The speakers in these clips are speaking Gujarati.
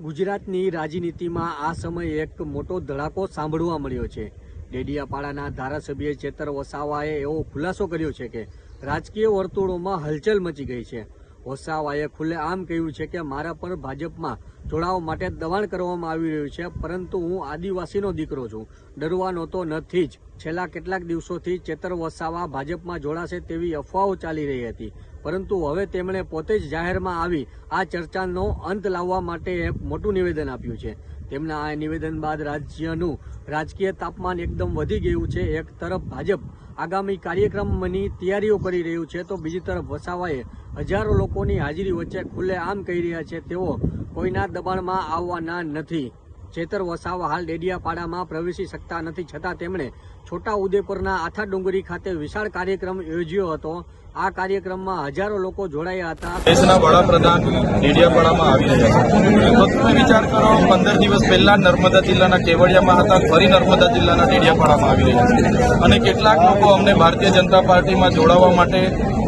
ગુજરાતની રાજનીતિમાં આ સમયે એક મોટો ધડાકો સાંભળવા મળ્યો છે. ડેડિયાપાડાના ધારાસભ્ય ચેતર વસાવાએ એવો ખુલાસો કર્યો છે કે રાજકીય વર્તુળોમાં હલચલ મચી ગઈ છે. વસાવાએ ખુલ્લેઆમ કહ્યું છે કે મારા પર ભાજપમાં જોડાવા માટે દબાણ કરવામાં આવી રહ્યું છે, પરંતુ હું આદિવાસીનો દીકરો છું. ડરવાનો તો નથી જ. છેલ્લા કેટલાક દિવસોથી ચેતર વસાવા ભાજપમાં જોડાશે તેવી અફવાઓ ચાલી રહી હતી. પરંતુ હવે તેમણે પોતે જ જાહેરમાં આવી આ ચર્ચાનો અંત લાવવા માટે મોટું નિવેદન આપ્યું છે. તેમના આ નિવેદન બાદ રાજ્યનું રાજકીય તાપમાન એકદમ વધી ગયું છે. એક તરફ ભાજપ આગામી કાર્યક્રમની તૈયારીઓ કરી રહ્યું છે તો બીજી તરફ વસાવાએ હજારો લોકોની હાજરી વચ્ચે ખુલ્લેઆમ કહી રહ્યા છે. તેઓ કોઈના દબાણમાં આવવાના નથી. ચેતર વસાવા હાલ ડેડિયાપાડામાં પ્રવેશી શકતા નથી. છતાં તેમણે છોટા ઉદેપુરના આથા ડુંગરી ખાતે વિશાળ કાર્યક્રમ યોજ્યો હતો. આ કાર્યક્રમમાં હજારો લોકો જોડાયા હતા. દેશના વડાપ્રધાન ડેડિયાપાડામાં આવી રહ્યા છે. વિચાર કરો, પંદર દિવસ પહેલા નર્મદા જિલ્લાના કેવડિયામાં હતા, ફરી નર્મદા જિલ્લાના ડેડિયાપાડામાં આવી રહ્યા છે. અને કેટલાક લોકો અમને ભારતીય જનતા પાર્ટીમાં જોડાવા માટે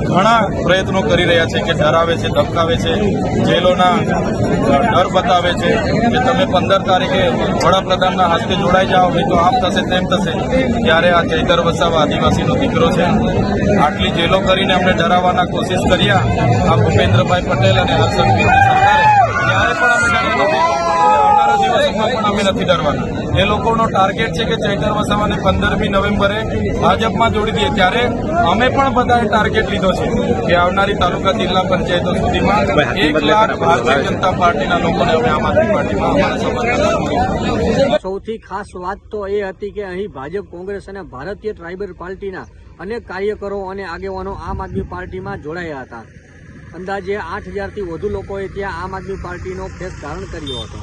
ઘણા પ્રયત્નો કરી રહ્યા છે કે ડરાવે છે, ધમકાવે છે, જેલોના ડર બતાવે છે કે તમે પંદર તારીખે વડાપ્રધાનના હસ્તે જોડાઈ જાઓ, નહીં તો આમ થશે, તેમ થશે. ત્યારે આ ચૈતર વસાવા આદિવાસીનો દીકરો છે. આટલી જેલો કરીને અમને ડરાવવાના કોશિશ કર્યા. આ ભૂપેન્દ્રભાઈ પટેલ અને હર્ષદ સરકારે. ત્યારે પણ અમે આવનારા પણ અમે નથી ડરવાના. એ લોકોનો ટાર્ગેટ છે કે ચૈતર વસાવાને પંદરમી નવેમ્બરે ભાજપમાં જોડી દઈએ. ત્યારે અમે પણ બધાએ ટાર્ગેટ લીધો છે કે આવનારી તાલુકા જિલ્લા પંચાયતો સુધીમાં એક લાખ ભારતીય જનતા પાર્ટીના લોકોને અમે આમ આદમી પાર્ટીમાં અમારા સમર્થન સૌથી ખાસ વાત તો એ હતી કે અહીં ભાજપ કોંગ્રેસ અને ભારતીય ટ્રાઇબલ પાર્ટીના અનેક કાર્યકરો અને આગેવાનો આમ આદમી પાર્ટીમાં જોડાયા હતા. અંદાજે આઠ હજારથી વધુ લોકોએ ત્યાં આમ આદમી પાર્ટીનો ફેસ ધારણ કર્યો હતો.